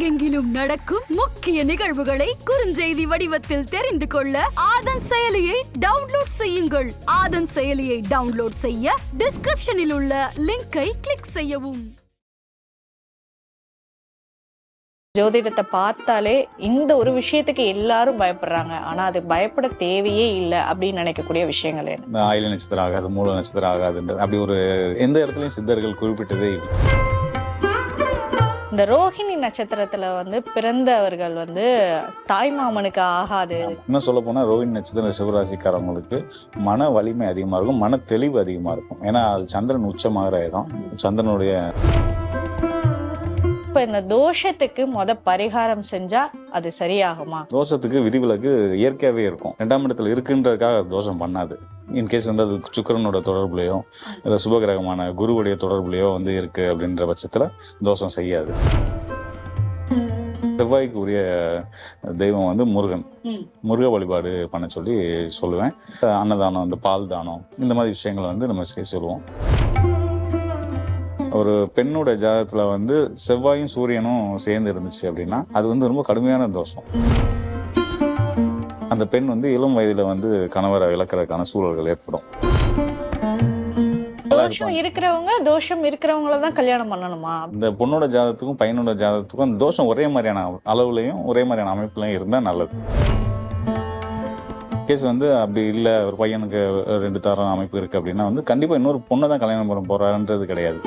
உலகெங்கிலும் நடக்கும் முக்கிய நிகழ்வுகளை குறுஞ்செய்தி வடிவத்தில் தெரிந்து கொள்ள ஆதன் செயலியை டவுன்லோட் செய்யுங்கள். ஆதன் செயலியை டவுன்லோட் செய்ய டிஸ்கிரிப்ஷனில் உள்ள லிங்கை கிளிக் செய்யவும். ஜோதிடத்தை பார்த்தாலே இந்த ஒரு விஷயத்துக்கு எல்லாரும் பயப்படுறாங்க. ஆனா அது பயப்பட தேவையே இல்லை அப்படின்னு நினைக்கக்கூடிய விஷயங்கள் என்ன? ஆயில நட்சத்திரம் ஆகாது மூல நட்சத்திரம் ஆகாதுன்றது. அப்படி ஒரு எந்த இடத்துலயும் சித்தர்கள் குறிப்பிட்டதே இல்லை. இந்த ரோஹிணி நட்சத்திரத்துல வந்து பிறந்தவர்கள் வந்து தாய்மாமனுக்கு ஆகாது. இன்னும் சொல்ல போனா ரோஹிணி நட்சத்திரம் சிவராசிக்காரவங்களுக்கு மன வலிமை அதிகமா இருக்கும் மன தெளிவு அதிகமா இருக்கும். ஏன்னா அது சந்திரன் உச்சமாகிற இடம். சந்திரனுடைய இப்ப இந்த தோஷத்துக்கு முத பரிகாரம் செஞ்சா அது சரியாகுமா? தோஷத்துக்கு விதிவிலக்கு இயற்கையாவே இருக்கும். ரெண்டாம் இடத்துல இருக்குன்றதுக்காக தோஷம் பண்ணாது. இன்கேஸ் வந்து அது சுக்கிரனோட தொடர்புலையோ இல்லை சுபகிரகமான குருவுடைய தொடர்புலையோ வந்து இருக்கு அப்படின்ற பட்சத்துல தோஷம் செய்யாது. செவ்வாய்க்கு உரிய தெய்வம் வந்து முருகன். முருக வழிபாடு பண்ண சொல்லி சொல்லுவேன். அன்னதானம் வந்து பால் தானம் இந்த மாதிரி விஷயங்களை வந்து நம்ம சொல்லுவோம். ஒரு பெண்ணோட ஜாதகத்துல வந்து செவ்வாயும் சூரியனும் சேர்ந்து இருந்துச்சு அப்படின்னா அது வந்து ரொம்ப கடுமையான தோஷம். அந்த பெண் வந்து இளம் வயதுல வந்து கணவரை இழக்கிறதுக்கான சூழல்கள் ஏற்படும். தோஷம். இருக்கிறவங்க தோஷம் இருக்கிறவங்கள தான் கல்யாணம் பண்ணணுமா? இந்த பொண்ணோட ஜாதகத்துக்கும் பையனோட ஜாதகத்துக்கும் அந்த தோஷம் ஒரே மாதிரியான அளவுலையும் ஒரே மாதிரியான அமைப்புலையும் இருந்தால் நல்லது. கேஸ் வந்து அப்படி இல்லை ஒரு பையனுக்கு ரெண்டு தரம் அமைப்பு இருக்குது அப்படின்னா வந்து கண்டிப்பாக இன்னொரு பொண்ணை தான் கல்யாணம் பண்ண போகிறான்றது கிடையாது.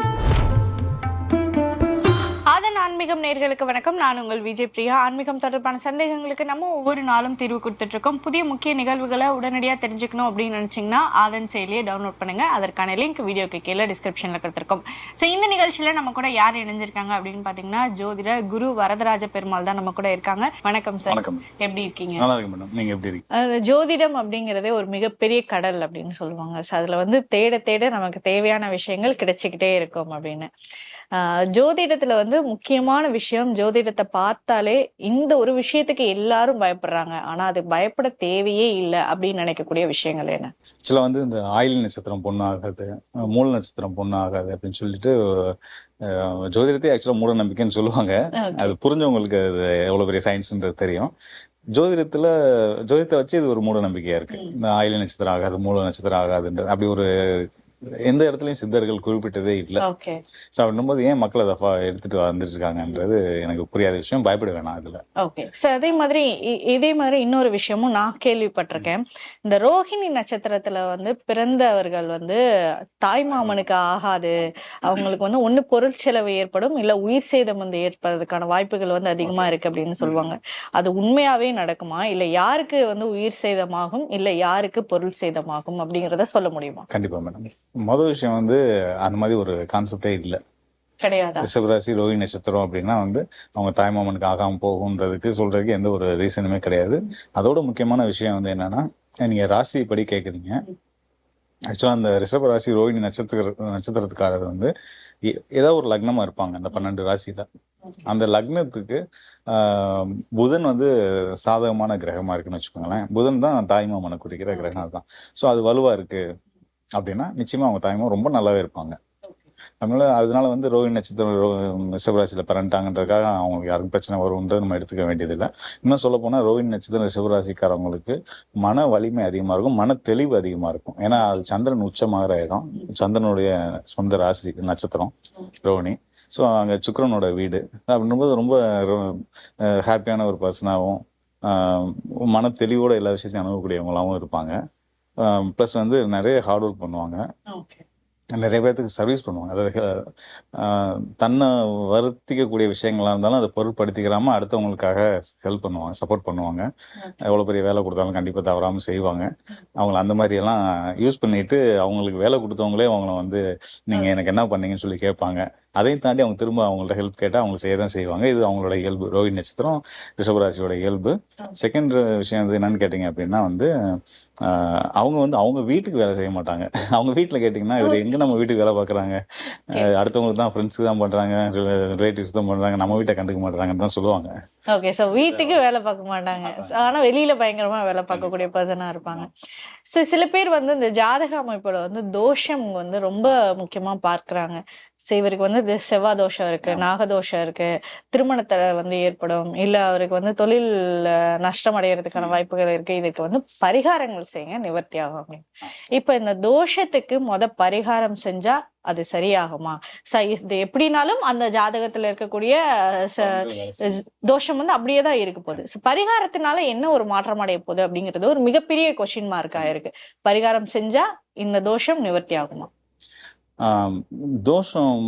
ஆன்மீகம் நேர்களுக்கு வணக்கம். நான் உங்கள் விஜய் பிரியா. ஆன்மீகம் தொடர்பான சந்தேகங்களுக்கு நம்ம ஒவ்வொரு நாளும் தீர்வு கொடுத்துட்டு இருக்கோம் புதிய முக்கிய நிகழ்வுகளை உடனடியாக தெரிஞ்சுக்கணும் அப்படின்னு நினைச்சீங்கன்னா ஆதன் செயலியை டவுன்லோட் பண்ணுங்க. அதற்கான லிங்க் வீடியோக்கு கீழே டிஸ்கிரிப்ஷன்ல கொடுத்துருக்கோம். ஸோ இந்த நிகழ்ச்சியில நம்ம கூட யார் இணைஞ்சிருக்காங்க அப்படின்னு பாத்தீங்கன்னா ஜோதிட குரு வரதராஜ பெருமாள் தான் நம்ம கூட இருக்காங்க. வணக்கம் சார். வணக்கம். எப்படி இருக்கீங்க? எப்படி இருக்கீங்க? ஜோதிடம் அப்படிங்கிறதே ஒரு மிகப்பெரிய கடல் அப்படின்னு சொல்லுவாங்க. ஸோ அதில் வந்து தேட தேட நமக்கு தேவையான விஷயங்கள் கிடைச்சிக்கிட்டே இருக்கும் அப்படின்னு. ஜோதிடத்துல வந்து முக்கியமான விஷயம் ஜோதிடத்தை பார்த்தாலே இந்த ஒரு விஷயத்துக்கு எல்லாரும் பயப்படுறாங்க. ஆனா அது பயப்பட தேவையே இல்லை அப்படின்னு நினைக்கக்கூடிய விஷயங்கள் என்ன? சில வந்து இந்த ஆயில் நட்சத்திரம் பொண்ணு ஆகாது மூல நட்சத்திரம் பொண்ணு ஆகாது அப்படின்னு சொல்லிட்டு ஜோதிடத்தை ஆக்சுவலாக மூட நம்பிக்கைன்னு சொல்லுவாங்க. அது புரிஞ்சவங்களுக்கு அது எவ்வளவு பெரிய சயின்ஸ்ன்றது தெரியும். ஜோதிடத்துல ஜோதிடத்தை வச்சு இது ஒரு மூட நம்பிக்கையா இருக்கு. ம். இந்த ஆயில நட்சத்திரம் ஆகாது மூல நட்சத்திரம் ஆகாதுன்றது. அப்படி ஒரு எந்த இடத்துலயும் சித்தர்கள் குறிப்பிட்டதே இல்லை. ஓகே. ஸோ அப்படின்னும்போது ஏன் மக்கள் அதை எடுத்துட்டு வந்துட்டு இருக்காங்கன்றது எனக்கு புரியாத விஷயம். பயப்பட வேணாம் அதுல. ஓகே. அதே மாதிரி இதே மாதிரி இன்னொரு விஷயமும் நான் கேள்விப்பட்டிருக்கேன். இந்த ரோஹிணி நட்சத்திரத்துல வந்து பிறந்தவர்கள் வந்து தாய்மாமனுக்கு ஆகாது. அவங்களுக்கு வந்து ஒண்ணு பொருள் செலவு ஏற்படும் இல்ல உயிர் சேதம் வந்து ஏற்படுறதுக்கான வாய்ப்புகள் வந்து அதிகமா இருக்கு அப்படின்னு சொல்லுவாங்க. அது உண்மையாவே நடக்குமா? இல்ல யாருக்கு வந்து உயிர் சேதமாகும் இல்ல யாருக்கு பொருள் சேதமாகும் அப்படிங்கறத சொல்ல முடியுமா? கண்டிப்பா மேடம். முதல் விஷயம் வந்து அந்த மாதிரி ஒரு கான்செப்டே இல்லை. கிடையாதா? ரிஷபராசி ரோஹி நட்சத்திரம் அப்படின்னா வந்து அவங்க தாய்மாமனுக்கு ஆகாம போகுன்றதுக்கு சொல்றதுக்கு எந்த ஒரு ரீசனுமே கிடையாது. அதோட முக்கியமான விஷயம் வந்து என்னன்னா நீங்க ராசி படி கேக்குறீங்க ஆக்சுவலா அந்த ரிஷப ராசி ரோஹிணி நட்சத்திர நட்சத்திரத்துக்காரர் வந்து ஏதாவது ஒரு லக்னமா இருப்பாங்க அந்த பன்னெண்டு ராசியில. அந்த லக்னத்துக்கு புதன் வந்து சாதகமான கிரகமா இருக்குன்னு வச்சுக்கோங்களேன். புதன் தான் தாய்மாமனை குறிக்கிற கிரகம் தான் ஸோ அது வலுவா இருக்கு. அப்படின்னா நிச்சயமா அவங்க தாய்மாமன் ரொம்ப நல்லாவே இருப்பாங்க. அதனால அதனால வந்து ரோஹிணி நட்சத்திரம் ரிஷபராசியில பிறந்துட்டாங்கன்றதுக்காக அவங்களுக்கு யாருக்கும் பிரச்சனை வரும்ன்றது நம்ம எடுத்துக்க வேண்டியதில்லை. இன்னும் சொல்ல போனா ரோஹிணி நட்சத்திரம் ரிஷபராசிக்காரவங்களுக்கு மன வலிமை அதிகமா இருக்கும் மன தெளிவு அதிகமா இருக்கும். ஏன்னா அது சந்திரன் உச்சமாகிற இடம். சந்திரனுடைய சொந்த ராசி நட்சத்திரம் ரோஹிணி. ஸோ அங்கே சுக்கிரனோட வீடு. அப்படின்னும்போது ரொம்ப ஹாப்பியான ஒரு பர்சனாகவும் மன தெளிவோட எல்லா விஷயத்தையும் அணுகக்கூடியவங்களாகவும் இருப்பாங்க. ப்ளஸ் வந்து நிறைய ஹார்ட் ஒர்க் பண்ணுவாங்க. நிறைய பேர்த்துக்கு சர்வீஸ் பண்ணுவாங்க. அதாவது தன்னை வருத்திக்கக்கூடிய விஷயங்களா இருந்தாலும் அதை பொருட்படுத்திக்கிறாம அடுத்தவங்களுக்காக ஹெல்ப் பண்ணுவாங்க சப்போர்ட் பண்ணுவாங்க. எவ்வளோ பெரிய வேலை கொடுத்தாலும் கண்டிப்பாக தவறாமல் செய்வாங்க. அவங்கள அந்த மாதிரி எல்லாம் யூஸ் பண்ணிட்டு அவங்களுக்கு வேலை கொடுத்தவங்களே அவங்கள வந்து நீங்கள் எனக்கு என்ன பண்ணீங்கன்னு சொல்லி கேட்பாங்க. அதையும் தாண்டி அவங்க திரும்ப அவங்கள்ட்ட ஹெல்ப் கேட்டால் அவங்க செய்ய தான் செய்வாங்க. இது அவங்களோட இயல்பு. ரோஹிணி நட்சத்திரம் ரிஷபராசியோட இயல்பு. செகண்ட் விஷயம் வந்து என்னன்னு கேட்டிங்க அப்படின்னா வந்து அவங்க வந்து அவங்க வீட்டுக்கு வேலை செய்ய மாட்டாங்க. அவங்க வீட்டில் கேட்டிங்கன்னா இவர் எங்கே நம்ம வீட்டுக்கு வேலை பார்க்குறாங்க அடுத்தவங்களுக்கு தான் ஃப்ரெண்ட்ஸுக்கு தான் பண்ணுறாங்க ரிலேட்டிவ்ஸ் தான் பண்ணுறாங்க நம்ம வீட்டை கண்டுக்க மாட்டாங்கன்னு தான் சொல்லுவாங்க. ஓகே. சோ வீட்டுக்கு வேலை பார்க்க மாட்டாங்க. ஆனா வெளியில பயங்கரமா வேலை பார்க்கக்கூடிய பர்சனா இருப்பாங்க. So, சில பேர் வந்து இந்த ஜாதக அமைப்புல வந்து தோஷம் வந்து ரொம்ப முக்கியமா பார்க்கறாங்க. சரி இவருக்கு வந்து செவ்வாய் தோஷம் இருக்கு நாகதோஷம் இருக்கு திருமணத்துல வந்து ஏற்படும் இல்ல அவருக்கு வந்து தொழில் நஷ்டம் அடைகிறதுக்கான வாய்ப்புகள் இருக்கு இதுக்கு வந்து பரிகாரங்கள் செய்யுங்க நிவர்த்தி ஆகும் இப்ப இந்த தோஷத்துக்கு முத பரிகாரம் செஞ்சா அது சரியாகுமா? ச- இது எப்படினாலும் அந்த ஜாதகத்துல இருக்கக்கூடிய தோஷம் வந்து அப்படியே தான் இருக்க போகுது. பரிகாரத்தினால என்ன ஒரு மாற்றம் அடைய போகுது அப்படிங்கிறது ஒரு மிகப்பெரிய கொஸ்டின் மார்க்கா இருக்கு. பரிகாரம் செஞ்சா இந்த தோஷம் நிவர்த்தி ஆகுமா? தோஷம்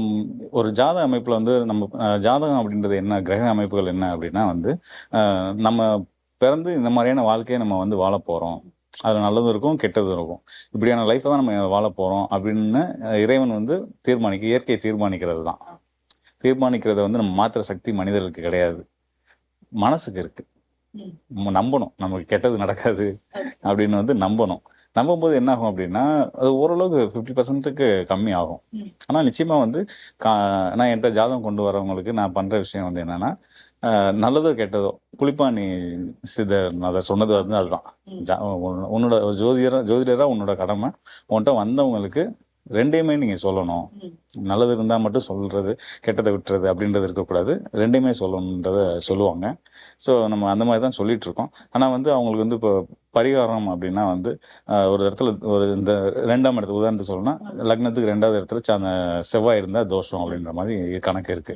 ஒரு ஜாதக அமைப்புல வந்து நம்ம ஜாதகம் அப்படின்றது என்ன கிரக அமைப்புகள் என்ன அப்படின்னா வந்து நம்ம பிறந்து இந்த மாதிரியான வாழ்க்கையை நம்ம வந்து வாழ போறோம். அது நல்லதும் இருக்கும் கெட்டதும் இருக்கும். இப்படியான லைஃப்பை தான் நம்ம வாழ போறோம் அப்படின்னு இறைவன் வந்து தீர்மானிக்க இயற்கை தீர்மானிக்கிறது தான். தீர்மானிக்கிறத வந்து நம்ம மாத்திர சக்தி மனிதர்களுக்கு கிடையாது. மனசுக்கு இருக்கு. ம். நம்ம நம்பணும். நமக்கு கெட்டது நடக்காது அப்படின்னு வந்து நம்பணும். நம்பும்போது என்ன ஆகும் அப்படின்னா அது ஓரளவுக்கு ஃபிஃப்டி பர்சன்ட்டுக்கு கம்மி ஆகும் ம். ஆனா நிச்சயமா வந்து கா- நான் என்கிட்ட ஜாதகம் கொண்டு வரவங்களுக்கு நான் பண்ற விஷயம் வந்து என்னன்னா நல்லதோ கெட்டதோ புலிப்பாணி சித்தர் அதை சொன்னது வந்து அதுதான். ஜா- உன்- உன்னோட ஜோதிடரா ஜோதிடரா உன்னோட கடமை உன்கிட்ட வந்தவங்களுக்கு ரெண்டையுமே நீங்க சொல்லணும். நல்லது இருந்தா மட்டும் சொல்றது கெட்டதை விட்டுறது அப்படின்றது இருக்கக்கூடாது ரெண்டையுமே சொல்லணுன்றத சொல்லுவாங்க ஸோ நம்ம அந்த மாதிரி தான் சொல்லிட்டு இருக்கோம் ஆனா வந்து அவங்களுக்கு வந்து இப்போ பரிகாரம் அப்படின்னா வந்து ஒரு இடத்துல ஒரு இந்த ரெண்டாம் இடத்துல உதாரணத்துக்கு சொல்லணும்னா லக்னத்துக்கு ரெண்டாவது இடத்துல அந்த செவ்வாய் இருந்தா தோஷம் அப்படின்ற மாதிரி கணக்கு இருக்கு.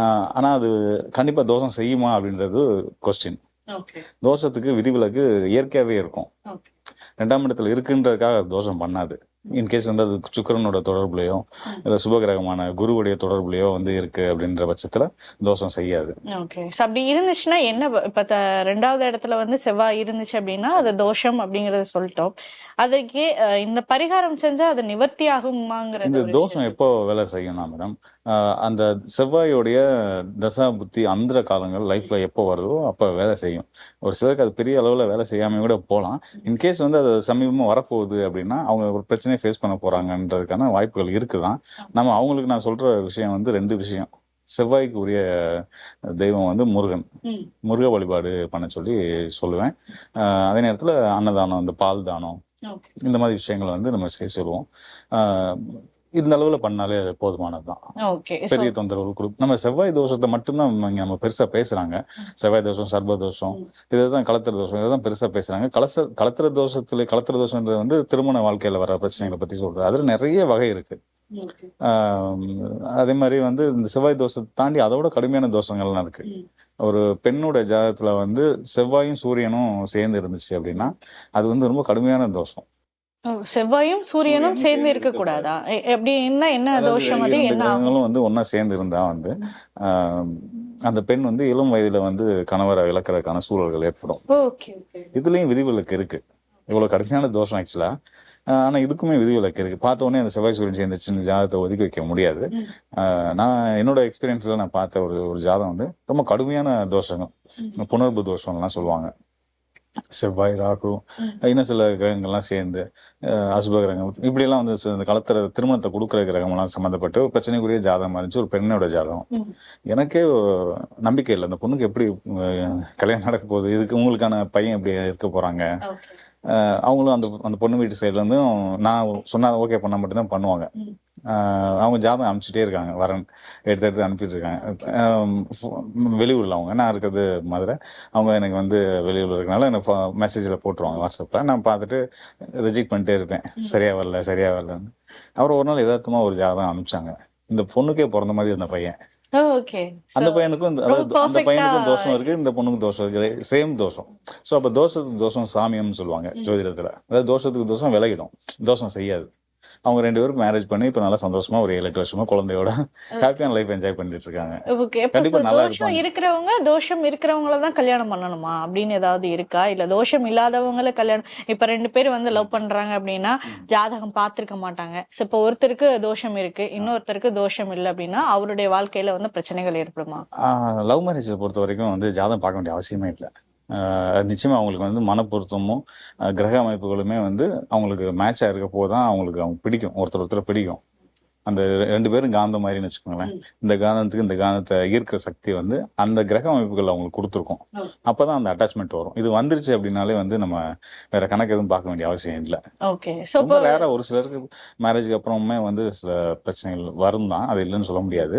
ஆஹ், ஆனா அது கண்டிப்பா தோஷம் செய்யுமா அப்படின்றது கொஸ்டின் தோஷத்துக்கு விதிவிலக்கு இயற்கையாவே இருக்கும். ரெண்டாம் இடத்துல இருக்குன்றதுக்காக தோஷம் பண்ணாது. இன்கேஸ் வந்து அது சுக்கிரனோட தொடர்புலையோ இல்ல சுபகிரகமான குருவுடைய தொடர்புலையோ வந்து இருக்கு அப்படின்ற பட்சத்துல தோஷம் செய்யாது. ஓகே. அப்படி இருந்துச்சுன்னா என்ன இப்ப ரெண்டாவது இடத்துல வந்து செவ்வாய் இருந்துச்சு அப்படின்னா அது தோஷம் அப்படிங்கறத சொல்லிட்டோம். அதுக்கு இந்த பரிகாரம் செஞ்சா அது நிவர்த்தி ஆகுமாங்கிறது இந்த தோஷம். எப்போ வேலை செய்யும்னா மேடம் அந்த செவ்வாயோடைய தசா புத்தி அந்திர காலங்கள் லைஃப்ல எப்போ வருதோ அப்போ வேலை செய்யும். ஒரு சிலருக்கு அது பெரிய அளவுல வேலை செய்யாம கூட போகலாம் இன்கேஸ் வந்து அது சமீபமா வரப்போகுது அப்படின்னா அவங்க ஒரு பிரச்சனையை ஃபேஸ் பண்ண போறாங்கன்றதுக்கான வாய்ப்புகள் இருக்குதான். நம்ம அவங்களுக்கு நான் சொல்ற விஷயம் வந்து ரெண்டு விஷயம். செவ்வாய்க்கு உரிய தெய்வம் வந்து முருகன். முருக வழிபாடு பண்ண சொல்லி சொல்லுவேன். அதே நேரத்துல அன்னதானம் இந்த பால் தானம் இந்த மாதிரி விஷயங்களை வந்து நம்ம செய்ய சொல்லுவோம். இந்த அளவுல பண்ணாலே போதுமானதுதான். பெரிய தொந்தரவு கொடு நம்ம செவ்வாய் தோஷத்தை மட்டும்தான் இங்க நம்ம பெருசா பேசுறாங்க. செவ்வாய் தோஷம் சர்ப தோஷம். இதுதான் கலத்திர தோஷம் இதுதான் பெருசா பேசுறாங்க. கலச கலத்திர தோஷத்துல கலத்திர தோஷம்ன்றது வந்து திருமண வாழ்க்கையில வர பிரச்சனைகளை பத்தி சொல்றது அதுல நிறைய வகை இருக்கு. அதே மாதிரி வந்து இந்த செவ்வாய் தோஷத்தை தாண்டி அதோட கடுமையான தோஷங்கள்லாம் இருக்கு. ஒரு பெண்ணோட ஜாதகத்துல வந்து செவ்வாயும் சூரியனும் சேர்ந்து இருந்துச்சு அப்படின்னா அது வந்து ரொம்ப கடுமையான தோஷம். ஓ, செவ்வாயும் சூரியனும் சூரியனும் சேர்ந்து சேர்ந்து இருக்க கூடாதா எ- எப்படி என்ன என்ன அதாவது தோஷம் அது? இரண்டு என்ன? ஆகும் கிரகங்களும் வந்து ஒண்ணா சேர்ந்து இருந்தா வந்து ஆஹ் அந்த பெண் வந்து இளம் வயதுல வந்து கணவரை இழக்கிறதுக்கான சூழல்கள் ஏற்படும். Okay okay. இதுலயும் விதிவிலக்கு இருக்கு. இவ்வளவு கடுமையான தோஷம் ஆக்சுவலா ஆனா இதுக்குமே விதிவிலக்கு இருக்கு. பார்த்த உடனே அந்த செவ்வாய் சூரியன் சேர்ந்துச்சுன்னு ஜாதகத்தை ஒதுக்கி வைக்க முடியாது. ம். ஆஹ் நான் என்னோட எக்ஸ்பீரியன்ஸ்ல நான் பார்த்த ஒரு ஒரு ஜாதகம் வந்து ரொம்ப கடுமையான தோஷங்கள். புணர்வு தோஷம்லாம் சொல்லுவாங்க. செவ்வாய் ராகு. இன்னும் சில கிரகங்கள்லாம் சேர்ந்து அசுப கிரகம். இப்படியெல்லாம் வந்து இந்த காலத்துல திருமணத்தை கொடுக்குற கிரகம்லாம் சம்மந்தப்பட்டு ஒரு பிரச்சனைக்குரிய ஜாதகம் இருந்துச்சு ஒரு பெண்ணோட ஜாதகம். எனக்கே நம்பிக்கை இல்லை. அந்த பொண்ணுக்கு எப்படி கல்யாணம் நடக்க போகுது? இதுக்கு உங்களுக்கான பையன் எப்படி இருக்க அஹ் அவங்களும் அந்த அந்த பொண்ணு வீட்டு சைடுல இருந்தும் நான் சொன்னா ஓகே பண்ணா மட்டும்தான் பண்ணுவாங்க. அவங்க ஜாதகம் அனுப்பிச்சிட்டே இருக்காங்க. வரன் எடுத்து எடுத்து அனுப்பிட்டு இருக்காங்க வெளியூர்ல அவங்க. நான் இருக்கிறது மதுரை. அவங்க எனக்கு வந்து வெளியூர்ல இருக்கனால எனக்கு மெசேஜில் போட்டுருவாங்க வாட்ஸ்அப்பில் நான் பார்த்துட்டு ரிஜெக்ட் பண்ணிட்டே இருப்பேன். சரியா வரல சரியா வரலன்னு. அப்புறம் ஒரு நாள் யதார்த்தமா ஒரு ஜாதகம் அனுப்பிச்சாங்க. இந்த பொண்ணுக்கே பிறந்த மாதிரி அந்த பையன். ஓகே அந்த பையனுக்கும் இந்த- அந்த பையனுக்கும் தோஷம் இருக்கு இந்த பொண்ணுக்கும் தோஷம் இருக்கு. சேம் தோஷம். சோ அப்ப தோஷத்துக்கு தோஷம் சாமியம்னு சொல்லுவாங்க ஜோதிடத்துல. அதாவது தோஷத்துக்கு தோஷம் விலகிடும். தோஷம் செய்யாது. அவங்க ரெண்டு பேரும் மேரேஜ் பண்ணி இப்ப நல்லா சந்தோஷமா ஒரு ஏழு எட்டு வருஷமா குழந்தையோட ஹாப்பியான லைஃப் என்ஜாய் பண்ணிட்டு இருக்காங்க. ஓகே கண்டிப்பா நல்லா தோஷம். இருக்கிறவங்க தோஷம் இருக்கிறவங்கள தான் கல்யாணம் பண்ணணுமா? அப்படின்னு ஏதாவது இருக்கா? இல்ல தோஷம் இல்லாதவங்கள கல்யாணம் இப்ப ரெண்டு பேர் வந்து லவ் பண்றாங்க அப்படின்னா ஜாதகம் பார்த்திருக்க மாட்டாங்க. So, இப்ப ஒருத்தருக்கு தோஷம் இருக்கு இன்னொருத்தருக்கு தோஷம் இல்லை அப்படின்னா அவருடைய வாழ்க்கையில வந்து பிரச்சனைகள் ஏற்படுமா? லவ் மேரேஜை பொறுத்த வரைக்கும் வந்து ஜாதகம் பார்க்க வேண்டிய அவசியமே இல்லை. ஆஹ் நிச்சயமா அவங்களுக்கு வந்து மனப்பொருத்தமும் கிரக அமைப்புகளுமே வந்து அவங்களுக்கு மேட்சாக இருக்க போது தான் அவங்களுக்கு அவங்க பிடிக்கும். ஒருத்தர் ஒருத்தர் பிடிக்கும். அந்த ரெண்டு பேரும் காந்தம் மாதிரின்னு வச்சுக்கோங்களேன். இந்த காந்தத்துக்கு இந்த காந்தத்தை ஈர்க்கிற சக்தி வந்து அந்த கிரக அமைப்புகள் அவங்களுக்கு கொடுத்துருக்கும். அப்பதான் அந்த அட்டாச்மெண்ட் வரும். இது வந்துருச்சு அப்படின்னாலே வந்து நம்ம வேற கணக்கு எதுவும் பார்க்க வேண்டிய அவசியம் இல்லை. ரொம்ப ரேரா ஒரு சிலருக்கு மேரேஜ்க்கு அப்புறமே வந்து சில பிரச்சனைகள் வரும் தான் அது இல்லைன்னு சொல்ல முடியாது.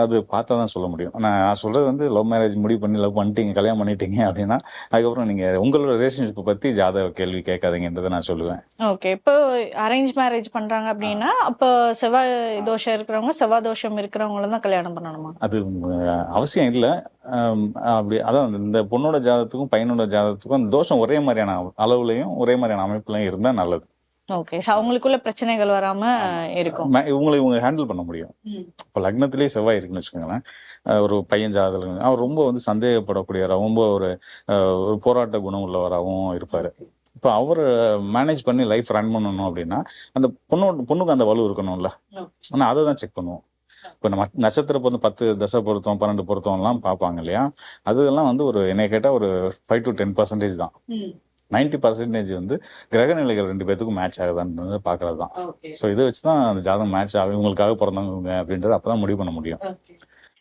அது பார்த்தா தான் சொல்ல முடியும். நான் சொல்றது வந்து லவ் மேரேஜ் முடிவு பண்ணி லவ் பண்ணிட்டீங்க கல்யாணம் பண்ணிட்டீங்க அப்படின்னா அதுக்கப்புறம் நீங்க உங்களோட ரிலேஷன்ஷிப்பை பத்தி ஜாதக கேள்வி கேட்காதீங்கன்றதை நான் சொல்லுவேன். ஓகே இப்போ அரேஞ்ச் மேரேஜ் பண்றாங்க அப்படின்னா அப்போ செவ்வாய் தோஷம் இருக்கிறவங்க செவ்வாய் தோஷம் இருக்கிறவங்கள தான் கல்யாணம் பண்ணணுமா? அது அவசியம் இல்லை. அப்படி அதான் இந்த பொண்ணோட ஜாதகத்துக்கும் பையனோட ஜாதகத்துக்கும் அந்த தோஷம் ஒரே மாதிரியான அளவுலையும் ஒரே மாதிரியான அமைப்புலையும் இருந்தா நல்லது. ஓகே ஸோ அவங்களுக்குள்ள பிரச்சனைகள் வராம இருக்கும். இவங்களை இவங்க ஹேண்டில் பண்ண முடியும். இப்போ லக்னத்திலேயே செவ்வாய் இருக்குன்னு வச்சுக்கோங்களேன். ஒரு பையன் ஜாதகம் அவர் ரொம்ப வந்து சந்தேகப்படக்கூடியவர் ரொம்ப ஒரு போராட்ட குணம் உள்ளவராகவும் இருப்பாரு இப்போ அவர் மேனேஜ் பண்ணி லைஃப் ரன் பண்ணணும் அப்படின்னா அந்த பொண்ணோட பொண்ணுக்கு அந்த வலு இருக்கணும்ல. ஆனால் அதை தான் செக் பண்ணுவோம். இப்போ நம்ம நட்சத்திர பொருத்தம் பத்து தசை பொருத்தம் பன்னெண்டு பொருத்தம்லாம் பார்ப்பாங்க இல்லையா? அதெல்லாம் வந்து ஒரு என்னை கேட்டால் ஒரு ஃபைவ் டு டென் பர்சன்டேஜ் தான். நைன்டி பர்சன்டேஜ் வந்து கிரக நிலைகள் ரெண்டு பேத்துக்கும் மேட்ச் ஆகுதான்னு பார்க்கறது தான் ஸோ இதை வச்சு தான் அந்த ஜாதகம் மேட்ச் ஆகும். இவங்களுக்காக பிறந்தவங்க அப்படின்றது அப்பதான் முடிவு பண்ண முடியும்.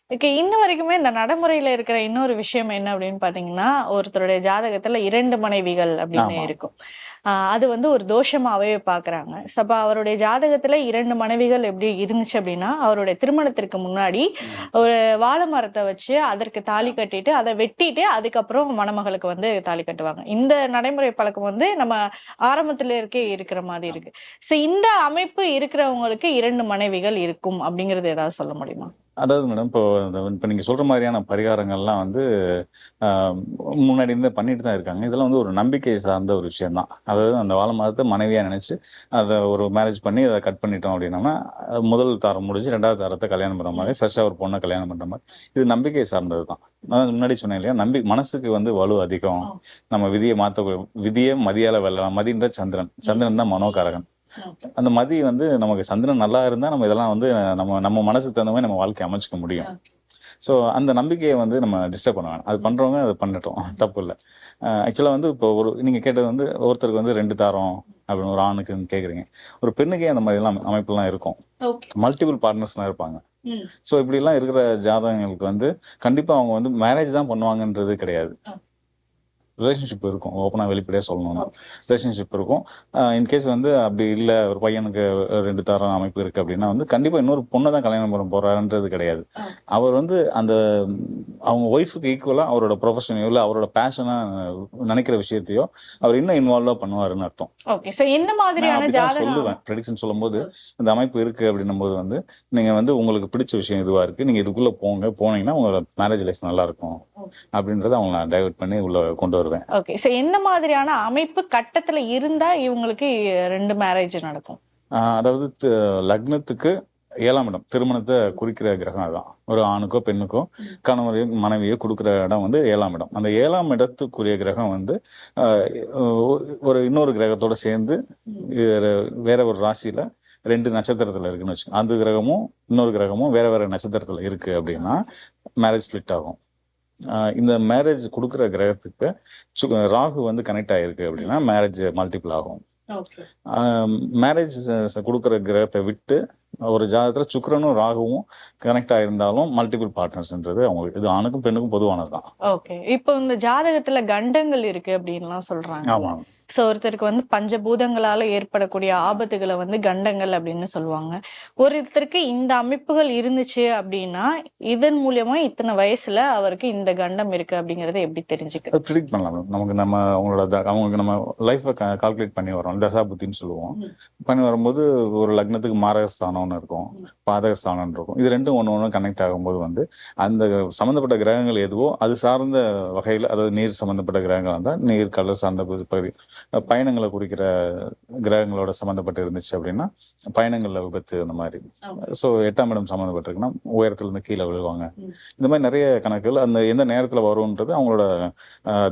ஓகே இன்ன வரைக்குமே இந்த நடைமுறையில இருக்கிற இன்னொரு விஷயம் என்ன அப்படின்னு பாத்தீங்கன்னா ஒருத்தருடைய ஜாதகத்துல இரண்டு மனைவிகள் அப்படின்னு. இருக்கும். ஆஹ் அது வந்து ஒரு தோஷமாவே பாக்குறாங்க. அப்ப அவருடைய ஜாதகத்துல இரண்டு மனைவிகள் எப்படி இருந்துச்சு அப்படின்னா அவருடைய திருமணத்திற்கு முன்னாடி ஒரு வாழை மரத்தை வச்சு அதற்கு தாலி கட்டிட்டு அதை வெட்டிட்டு அதுக்கப்புறம் மணமகளுக்கு வந்து தாலி கட்டுவாங்க. இந்த நடைமுறை பழக்கம் வந்து நம்ம ஆரம்பத்துல இருக்கே இருக்கிற மாதிரி இருக்கு. சோ இந்த அமைப்பு இருக்கிறவங்களுக்கு இரண்டு மனைவிகள் இருக்கும் அப்படிங்கறது ஏதாவது சொல்ல முடியுமா? அதாவது மேடம் இப்போ இப்போ நீங்க சொல்ற மாதிரியான பரிகாரங்கள்லாம் வந்து முன்னாடி இருந்து பண்ணிட்டு தான் இருக்காங்க. இதெல்லாம் வந்து ஒரு நம்பிக்கை சார்ந்த ஒரு விஷயம் தான் அதாவது அந்த வாழை மரத்தை மனைவியா நினைச்சு அதை ஒரு மேரேஜ் பண்ணி அதை கட் பண்ணிட்டோம் அப்படின்னோம்னா அஹ், முதல் தாரம் முடிஞ்சு ரெண்டாவது தாரத்தை கல்யாணம் பண்ற மாதிரி ஃப்ரெஷ்ஷாக ஒரு பொண்ணை கல்யாணம் பண்ற மாதிரி. இது நம்பிக்கை சார்ந்தது தான். நான் முன்னாடி சொன்னேன் இல்லையா நம்பி மனசுக்கு வந்து வலு அதிகம். நம்ம விதியை மாற்ற விதியை மதியால வெல்லலாம். மதின்ற சந்திரன். சந்திரன் தான் மனோகாரகன். அந்த மதி வந்து நமக்கு சந்திரன் நல்லா இருந்தா நம்ம இதெல்லாம் வந்து நம்ம நம்ம மனசுக்கு தகுந்த மாதிரி நம்ம வாழ்க்கை அமைச்சுக்க முடியும். ஸோ அந்த நம்பிக்கையை வந்து நம்ம டிஸ்டர்ப் பண்ண வேணாம். அது பண்றவங்க அதை பண்ணட்டும். தப்பு இல்லை. ஆக்சுவலாக வந்து இப்போ ஒரு நீங்க கேட்டது வந்து ஒருத்தருக்கு வந்து ரெண்டு தாரம் அப்படின்னு ஒரு ஆணுக்குன்னு கேக்குறீங்க. ஒரு பெண்ணுக்கே அந்த மாதிரிலாம் அமைப்புலாம் இருக்கும். மல்டிபிள் பார்ட்னர்ஸ்லாம் இருப்பாங்க. ஸோ இப்படிலாம் இருக்கிற ஜாதகங்களுக்கு வந்து கண்டிப்பா அவங்க வந்து மேரேஜ் தான் பண்ணுவாங்கன்றது கிடையாது. ரிலேஷன்ஷிப் இருக்கும். ஓப்பனாக வெளிப்படையாக சொல்லணும்னா. ரிலேஷன்ஷிப் இருக்கும். இன்கேஸ் வந்து அப்படி இல்லை ஒரு பையனுக்கு ரெண்டு தாரம் அமைப்பு இருக்கு அப்படின்னா வந்து கண்டிப்பா இன்னொரு பொண்ணை தான் கல்யாணம் பண்ண போறாருன்றது கிடையாது. அவர் வந்து அந்த அவங்க ஒய்ஃபுக்கு ஈக்குவலா அவரோட ப்ரொஃபஷனையோ இல்லை அவரோட பேஷனா நினைக்கிற விஷயத்தையோ அவர் இன்னும் இன்வால்வா பண்ணுவாருன்னு அர்த்தம். ஓகே எந்த நான் மாதிரியான சொல்லுவேன். ப்ரெடிக்ஷன் சொல்லும்போது இந்த அமைப்பு இருக்கு அப்படின்னும் போது வந்து நீங்க வந்து உங்களுக்கு பிடிச்ச விஷயம் இதுவா இருக்கு நீங்க இதுக்குள்ள போங்க. போனீங்கன்னா உங்களோட மேரேஜ் லைஃப் நல்லா இருக்கும். அப்படின்றத அவங்க டைவர்ட் பண்ணி உள்ள கொண்டு வருவேன். ஓகே சோ எந்த மாதிரியான அமைப்பு கட்டத்துல இருந்தா இவங்களுக்கு ரெண்டு மேரேஜ் நடக்கும்? அதாவது லக்னத்துக்கு ஏழாம் இடம் திருமணத்தை குறிக்கிற கிரகம் அதுதான். ஒரு ஆணுக்கோ பெண்ணுக்கோ கணவரையோ மனைவியோ கொடுக்குற இடம் வந்து ஏழாம் இடம். அந்த ஏழாம் இடத்துக்குரிய கிரகம் வந்து ஒரு இன்னொரு கிரகத்தோட சேர்ந்து வேற- ஒரு ராசியில ரெண்டு நட்சத்திரத்துல இருக்குன்னு வச்சுக்கோங்க அந்த கிரகமும் இன்னொரு கிரகமும் வேற வேற நட்சத்திரத்துல இருக்கு அப்படின்னா மேரேஜ் ஸ்பிளிட் ஆகும். இந்த மேரேஜ் கொடுக்குற கிரகத்துக்கு ராகு வந்து கனெக்ட் ஆயிருக்கு அப்படின்னா மேரேஜ் மல்டிபிள் ஆகும். மேரேஜ் கொடுக்குற கிரகத்தை விட்டு ஒரு ஜாதகத்துல சுக்கிரனும் ராகுவும் கனெக்ட் ஆயிருந்தாலும் மல்டிபிள் பார்ட்னர்ஸ்ன்றது அவங்களுக்கு இது ஆணுக்கும் பெண்ணுக்கும் பொதுவானது தான் ஓகே இப்போ இந்த ஜாதகத்துல கண்டங்கள் இருக்கு அப்படின்லாம் சொல்றாங்க. ஆமா சோ ஒருத்தருக்கு வந்து பஞ்சபூதங்களால ஏற்படக்கூடிய ஆபத்துகளை வந்து கண்டங்கள் அப்படின்னு சொல்லுவாங்க. ஒருத்தருக்கு இந்த அமைப்புகள் இருந்துச்சு அப்படின்னா இதன் மூலியமா இத்தனை வயசுல அவருக்கு இந்த கண்டம் இருக்கு அப்படிங்கறத எப்படி தெரிஞ்சுக்கிறது? ப்ரிடிக்ட் பண்ணலாம். நமக்கு நம்ம அவங்களோட அவங்களுக்கு நம்ம லைஃப்பை கால்குலேட் பண்ணி வரோம் தசா புத்தின்னு சொல்லுவோம் பண்ணி வரும்போது ஒரு லக்னத்துக்கு மாரகஸ்தானம்னு இருக்கும். பாதகஸ்தானம் இருக்கும். இது ரெண்டும் ஒன்று ஒன்று கனெக்ட் ஆகும்போது வந்து அந்த சம்மந்தப்பட்ட கிரகங்கள் எதுவோ அது சார்ந்த வகையில் அதாவது நீர் சம்மந்தப்பட்ட கிரகங்கள் இருந்தால் நீர் கடல் சார்ந்த பகுதி பயணங்களை குறிக்கிற கிரகங்களோட சம்மந்தப்பட்டு இருந்துச்சு அப்படின்னா பயணங்கள்ல விபத்து அந்த மாதிரி. ஸோ எட்டாம் இடம் சம்மந்தப்பட்டிருக்குன்னா உயரத்துல இருந்து கீழே விழுவாங்க. இந்த மாதிரி நிறைய கணக்குகள் அந்த எந்த நேரத்துல வரும்ன்றது அவங்களோட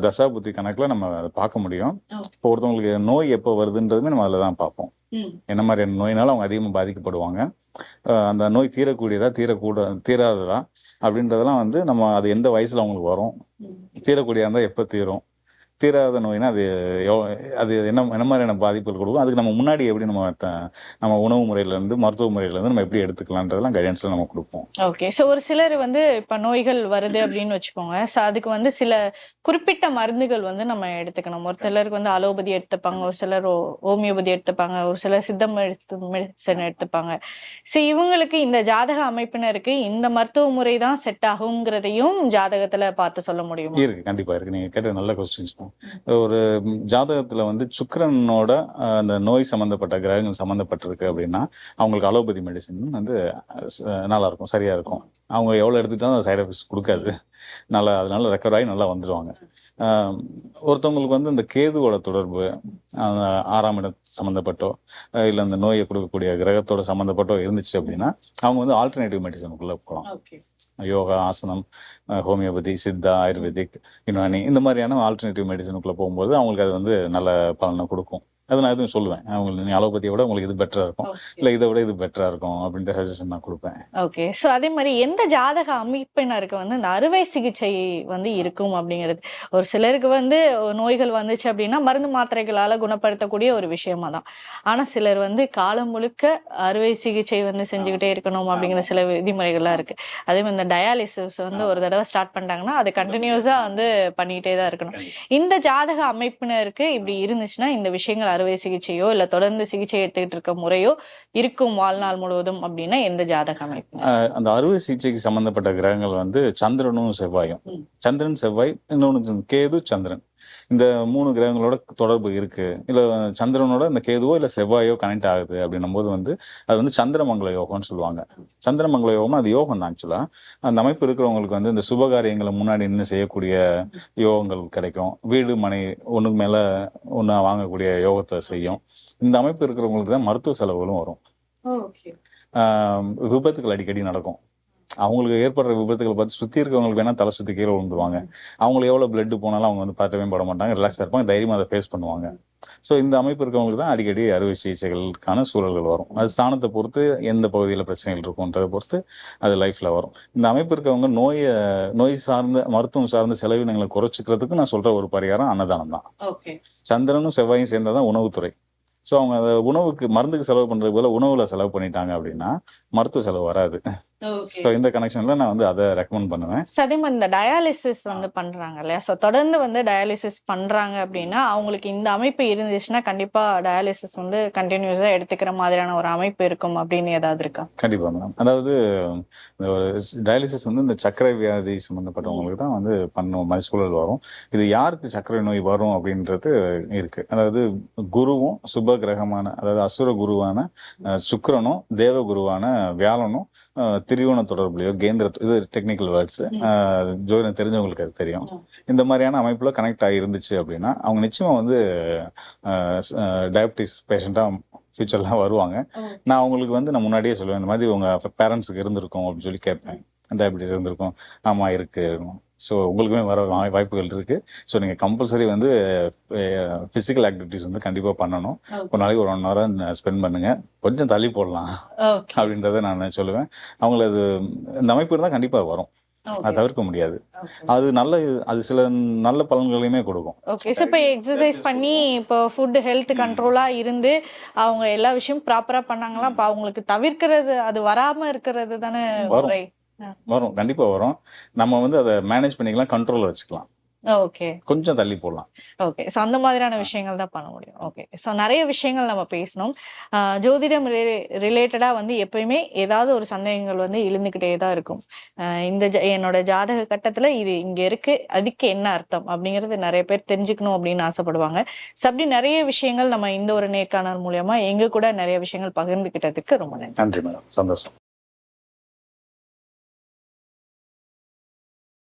தசா புத்தி கணக்குல நம்ம அதை பார்க்க முடியும். இப்போ ஒருத்தவங்களுக்கு நோய் எப்போ வருதுன்றதுமே நம்ம அதில் தான் பார்ப்போம். என்ன மாதிரியான நோயினால அவங்க அதிகமாக பாதிக்கப்படுவாங்க. அந்த நோய் தீரக்கூடியதா தீரக்கூட தீராததா அப்படின்றதெல்லாம் வந்து நம்ம அது எந்த வயசுல அவங்களுக்கு வரும். தீரக்கூடியதா இருந்தால் எப்போ தீரும்? தீராத நோய்னா அது அது என்ன என்ன மாதிரியான பாதிப்புகள் கொடுக்கும்? அதுக்கு நம்ம முன்னாடி எப்படி நம்ம நம்ம உணவு முறையில இருந்து மருத்துவ முறையில இருந்து நம்ம எப்படி எடுத்துக்கலான்றதெல்லாம் கைடன்ஸ்ல நம்ம கொடுப்போம். ஓகே ஸோ ஒரு சிலர் வந்து இப்ப நோய்கள் வருது அப்படின்னு வச்சுக்கோங்க. ஸோ அதுக்கு வந்து சில குறிப்பிட்ட மருந்துகள் வந்து நம்ம எடுத்துக்கணும். ஒரு சிலருக்கு வந்து அலோபதி எடுத்துப்பாங்க ஒரு சிலர் ஹோமியோபதி எடுத்துப்பாங்க ஒரு சிலர் சித்த மெடிசன் எடுத்துப்பாங்க. ஸோ இவங்களுக்கு இந்த ஜாதக அமைப்பினருக்கு இந்த மருத்துவ முறை தான் செட் ஆகுங்கிறதையும் ஜாதகத்துல பார்த்து சொல்ல முடியுமா? இருக்கு. கண்டிப்பா இருக்கு. நீங்க கேட்ட நல்ல கொஸ்டின்ஸ் ஒரு ஜாதகத்தில் ஜாதகத்துல வந்து சுக்கரனோட அந்த நோய் சம்பந்தப்பட்ட கிரகங்கள் சம்பந்தப்பட்டிருக்கு அப்படின்னா அவங்களுக்கு அலோபதி மெடிசின் வந்து நல்லா இருக்கும் சரியா இருக்கும். அவங்க எவ்வளவு எடுத்துட்டாலும் அந்த சைடு எஃபெக்ட்ஸ் கொடுக்காது. நல்லா அதனால ரெக்கவர் ஆகி நல்லா வந்துருவாங்க. ஒருத்தவங்களுக்கு வந்து இந்த கேதுவோட தொடர்பு ஆறாம் இடம் சம்மந்தப்பட்டோ இல்ல அந்த நோயை கொடுக்கக்கூடிய கிரகத்தோட சம்மந்தப்பட்டோ இருந்துச்சு அப்படின்னா அவங்க வந்து ஆல்டர்னேட்டிவ் மெடிசனுக்குள்ள போகலாம். யோகா ஆசனம் ஹோமியோபதி சித்தா ஆயுர்வேதிக் யுனானி இந்த மாதிரியான ஆல்டர்னேட்டிவ் மெடிசனுக்குள்ள போகும்போது அவங்களுக்கு அது வந்து நல்ல பலனை கொடுக்கும். அது நான் எதுவும் சொல்லுவேன். அவங்களுக்கு நீ அலோபதியை விட உங்களுக்கு இது பெட்டரா இருக்கும். இல்ல இதை விட இது பெட்டரா இருக்கும் அப்படின்ற சஜஷன் நான் கொடுப்பேன். ஓகே ஸோ அதே மாதிரி எந்த ஜாதக அமைப்பினருக்கு வந்து இந்த அறுவை சிகிச்சை வந்து இருக்கும் அப்படிங்கிறது? ஒரு சிலருக்கு வந்து நோய்கள் வந்துச்சு அப்படின்னா மருந்து மாத்திரைகளால குணப்படுத்தக்கூடிய ஒரு விஷயமா தான். ஆனா சிலர் வந்து காலம் முழுக்க அறுவை சிகிச்சை வந்து செஞ்சுக்கிட்டே இருக்கணும் அப்படிங்கிற சில விதிமுறைகள்லாம் இருக்கு. அதே மாதிரி இந்த டயாலிசிஸ் வந்து ஒரு தடவை ஸ்டார்ட் பண்ணிட்டாங்கன்னா அது கண்டினியூஸா வந்து பண்ணிக்கிட்டே தான் இருக்கணும். இந்த ஜாதக அமைப்பினருக்கு இப்படி இருந்துச்சுன்னா இந்த விஷயங்கள் அறுவை சிகிச்சையோ இல்ல தொடர்ந்து சிகிச்சை எடுத்துக்கிட்டு இருக்க முறையோ இருக்கும் வாழ்நாள் முழுவதும் அப்படின்னா எந்த ஜாதக அமைப்பு அந்த அறுவை சிகிச்சைக்கு சம்பந்தப்பட்ட கிரகங்கள் வந்து சந்திரனும் செவ்வாயும். சந்திரன் செவ்வாய் இன்னொன்று கேது சந்திரன் இந்த மூணு கிரகங்களோட தொடர்பு இருக்கு. இல்ல சந்திரனோட இந்த கேதுவோ இல்ல செவ்வாயோ கனெக்ட் ஆகுது அப்படின்னும் போது வந்து அது வந்து சந்திரமங்கல யோகம்னு சொல்லுவாங்க. சந்திரமங்கல யோகம் அது யோகம் தான் ஆக்சுவலா அந்த அமைப்பு இருக்கிறவங்களுக்கு வந்து இந்த சுபகாரியங்களை முன்னாடி நின்று செய்யக்கூடிய யோகங்கள் கிடைக்கும். வீடு மனை ஒண்ணுக்கு மேல ஒண்ணு வாங்கக்கூடிய யோகத்தை செய்யும். இந்த அமைப்பு இருக்கிறவங்களுக்கு தான் மருத்துவ செலவுகளும் வரும். ஆஹ் விபத்துகள் அடிக்கடி நடக்கும். அவங்களுக்கு ஏற்படுற விபத்துகள் பார்த்து சுத்தி இருக்கவங்களுக்கு வேணா தலை சுத்தி கீழே விழுந்துருவாங்க. அவங்களுக்கு எவ்வளவு பிளட் போனாலும் அவங்க வந்து பார்த்தவே பட மாட்டாங்க. ரிலாக்ஸா இருப்பாங்க. தைரியமா அதை ஃபேஸ் பண்ணுவாங்க. ஸோ இந்த அமைப்பு இருக்கவங்களுக்கு தான் அடிக்கடி அறுவை சிகிச்சைகளுக்கான சூழல்கள் வரும். அது ஸ்தானத்தை பொறுத்து எந்த பகுதியில் பிரச்சனைகள் இருக்கும்ன்றதை பொறுத்து அது லைஃப்ல வரும். இந்த அமைப்பு இருக்கவங்க நோயை நோய் சார்ந்த மருத்துவம் சார்ந்த செலவினங்களை குறைச்சிக்கிறதுக்கு நான் சொல்ற ஒரு பரிகாரம் அன்னதானம் தான். சந்திரனும் செவ்வாயும் சேர்ந்ததான் உணவுத்துறை. ஸோ அவங்க அதை உணவுக்கு மருந்துக்கு செலவு பண்றது போல உணவுல செலவு பண்ணிட்டாங்க அப்படின்னா மருத்துவ செலவு வராது. ஸோ இந்த கனெக்ஷன்ல நான் வந்து அதை ரெக்கமெண்ட் பண்ணுவேன். மாதிரி இந்த டயாலிசிஸ் வந்து பண்றாங்க இல்லையா? ஸோ தொடர்ந்து வந்து டயாலிசிஸ் பண்றாங்க அப்படின்னா அவங்களுக்கு இந்த அமைப்பு இருந்துச்சுன்னா கண்டிப்பா டயாலிசிஸ் வந்து கண்டினியூஸா எடுத்துக்கிற மாதிரியான ஒரு அமைப்பு இருக்கும் அப்படின்னு ஏதாவது இருக்கா? கண்டிப்பா மேடம். அதாவது டயாலிசிஸ் வந்து இந்த சர்க்கரை வியாதி சம்பந்தப்பட்டவங்களுக்கு தான் வந்து பண்ணும் மாதிரி சூழல் வரும். இது யாருக்கு சர்க்கரை நோய் வரும் அப்படின்றது இருக்கு. அதாவது குருவும் சுப கிரகமான அதாவது அசுர குருவான சுக்கிரனும் தேவ குருவான வியாழனும் அஹ், திரியோண தொடர்புலையோ கேந்திர இது டெக்னிக்கல் வேர்ட்ஸ் ஜோதிடம் தெரிஞ்சவங்களுக்கு அது தெரியும். இந்த மாதிரியான அமைப்புல கனெக்ட் ஆகி இருந்துச்சு அப்படின்னா அவங்க நிச்சயமா வந்து டயபிட்டிஸ் பேஷண்டா ஃபியூச்சர்லாம் வருவாங்க. நான் அவங்களுக்கு வந்து நான் முன்னாடியே சொல்லுவேன் இந்த மாதிரி உங்க பேரண்ட்ஸுக்கு இருந்திருக்கும் அப்படின்னு சொல்லி கேட்பேன். டயபிட்டிஸ் இருந்திருக்கும். ஆமா இருக்கு. ஸோ உங்களுக்குமே வர வாய்- வாய்ப்புகள் இருக்கு. ஸோ நீங்க கம்பல்சரி வந்து பிசிக்கல் ஆக்டிவிட்டிஸ் வந்து கண்டிப்பா பண்ணணும். ஒரு நாளைக்கு ஒரு ஒன் ஹவர் ஸ்பெண்ட் பண்ணுங்க. கொஞ்சம் தள்ளி போடலாம். அப்படின்றத நான் சொல்லுவேன். அவங்கள அது இந்த அமைப்பு இருந்தால் கண்டிப்பா வரும். அதை தவிர்க்க முடியாது. அது நல்ல அது சில நல்ல பலன்களையுமே கொடுக்கும். ஓகே ஸோ இப்போ எக்ஸசைஸ் பண்ணி இப்போ ஃபுட் ஹெல்த் கண்ட்ரோலா இருந்து அவங்க எல்லா விஷயம் ப்ராப்பரா பண்ணாங்களா? அப்போ அவங்களுக்கு தவிர்க்கிறது அது வராம இருக்கிறது தானே வரும். வரும் கண்டிப்பா வரும். நம்ம வந்து அதை மேனேஜ் பண்ணிக்கலாம் கண்ட்ரோல்ல வச்சுக்கலாம். ஓகே கொஞ்சம் தள்ளி போடலாம். ஓகே ஸோ அந்த மாதிரியான விஷயங்கள் தான் பண்ண முடியும். ஓகே ஸோ நிறைய விஷயங்கள் நம்ம பேசணும். ஜோதிடம் ரிலேட்டடாக வந்து எப்பயுமே ஏதாவது ஒரு சந்தேகங்கள் வந்து எழுந்துக்கிட்டே தான் இருக்கும். இந்த என்னோட ஜாதக கட்டத்தில் இது இங்கே இருக்கு அதுக்கு என்ன அர்த்தம்? அப்படிங்கிறது நிறைய பேர் தெரிஞ்சுக்கணும் அப்படின்னு ஆசைப்படுவாங்க. ஸோ அப்படி நிறைய விஷயங்கள் நம்ம இந்த ஒரு நேர்காணல் மூலியமா எங்க கூட நிறைய விஷயங்கள் பகிர்ந்துக்கிட்டதுக்கு ரொம்ப நன்றி. நன்றி மேடம். சந்தோஷம்.